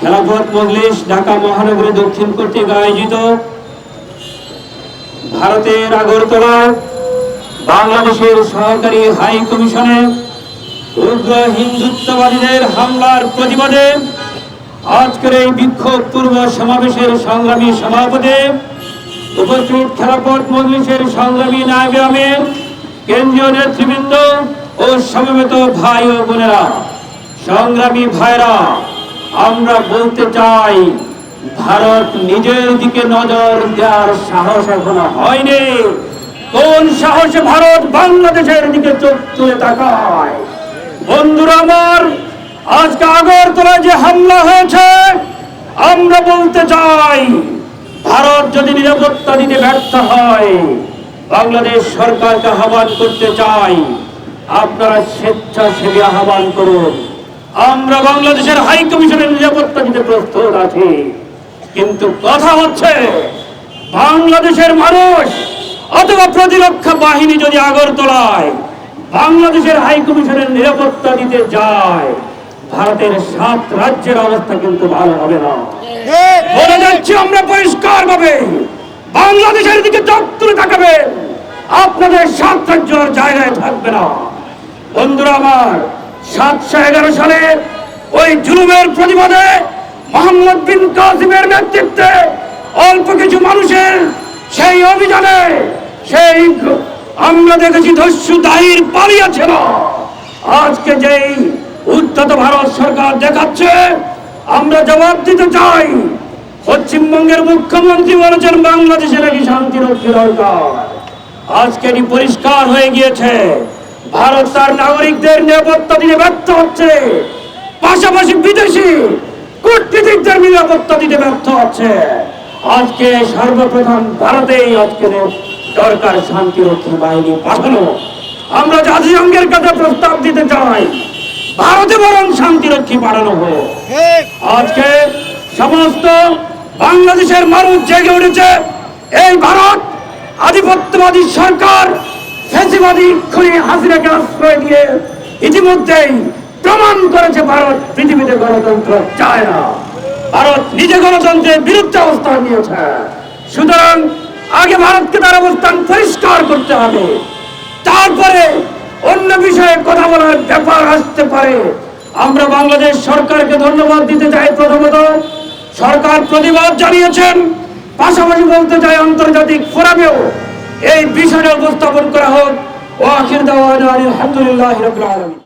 খেলাফত মজলিস ঢাকা মহানগরী দক্ষিণ কর্তৃক আয়োজিত ভারতের আগরতলা বাংলাদেশের সহকারী হাই কমিশনে উগ্র হিন্দুত্ববাদীদের হামলার প্রতিবাদে আজকের এই বিক্ষোভ পূর্ব সমাবেশের সংগ্রামী সভাপতি উপস্থিত খেলাফত মজলিসের সংগ্রামী নায়ক আমির কেন্দ্রীয় নেতৃবৃন্দ ও সমবেত ভাই ও বোনেরা, সংগ্রামী ভাইরা আমরা বলতে চাই, ভারত নিজের দিকে নজর দেওয়ার সাহস এখনও হয়নি। কোন সাহসে ভারত বাংলাদেশের দিকে চোখ তুলে তাকায়? বন্ধুরা আমার, আজকে আগরতলায় যে হামলা হয়েছে, আমরা বলতে চাই, ভারত যদি নিরাপত্তা দিতে ব্যর্থ হয়, বাংলাদেশ সরকারকে আহ্বান করতে চাই, আপনারা স্বেচ্ছাসেবী আহ্বান করুন। আমরা বাংলাদেশের হাই কমিশনের নিরাপত্তা দিতে প্রস্তুত আছি। কিন্তু কথা হচ্ছে, বাংলাদেশের মানুষ অথবা প্রতিরক্ষা বাহিনী যদি আগরতলায় বাংলাদেশের হাই কমিশনের নিরাপত্তা দিতে যায়, ভারতের সাত রাজ্যের অবস্থা কিন্তু ভালো হবে না। বলে যাচ্ছি, আমরা পরিষ্কার ভাবে বাংলাদেশের দিকে চোখ তুলে তাকাবে আপনাদের সাত রাজ্য জায়গায় থাকবে না। বন্ধুরা আমার সাতশো এগারো সালে ওই জুলুমের প্রতিবাদে মোহাম্মদ বিন কাসিমের নেতৃত্বে অল্প কিছু মানুষের সেই অভিযানে সেই আমরা দেখেছি দস্যু দাহির পালিয়েছিল আজকে যেই উদ্ধত ভারত সরকার দেখাচ্ছে, আমরা জবাব দিতে চাই, পশ্চিমবঙ্গের মুখ্যমন্ত্রী বলেছেন, বাংলাদেশের একটি শান্তি রক্ষী দরকার। আজকে এটি পরিষ্কার হয়ে গিয়েছে। ভারত তার নাগরিকদের নিরাপত্তা দিতে ব্যর্থ হচ্ছে। পাশাপাশি বিদেশি কূটনীতিকদের নিরাপত্তা দিতে ব্যর্থ হচ্ছে। আজকে সর্বপ্রথম ভারতেই আজকে দরকার শান্তিরক্ষী বাহিনী পাঠানো। আমরা জাতিসংঘের কাছে প্রস্তাব দিতে চাই। ভারতে বরং শান্তিরক্ষী পাঠানো হোক। আজকে সমস্ত বাংলাদেশের মানুষ জেগে উঠেছে, এই ভারত আধিপত্যবাদী সরকার ফেসিবাদী খুনি হাসিনাকে আশ্রয় দিয়ে ইতিমধ্যেই প্রমাণ করেছে ভারত, পৃথিবীতে গণতন্ত্র চায় না। ভারত নিজে গণতন্ত্রের বিরুদ্ধে অবস্থান নিয়েছে। সুতরাং আগে ভারতকে তার অবস্থান পরিষ্কার করতে হবে। তারপরে অন্য বিষয়ে কথা বলার ব্যাপার আসতে পারে। আমরা বাংলাদেশ সরকারকে ধন্যবাদ দিতে চাই প্রথমত। সরকার প্রতিবাদ জানিয়েছেন। পাশাপাশি বলতে চাই আন্তর্জাতিক ফোরামেও এই বিষয়টা উপস্থাপন করা হোক। ও আখির দাওয়ানা আলহামদুলিল্লাহ রবিল আলামিন।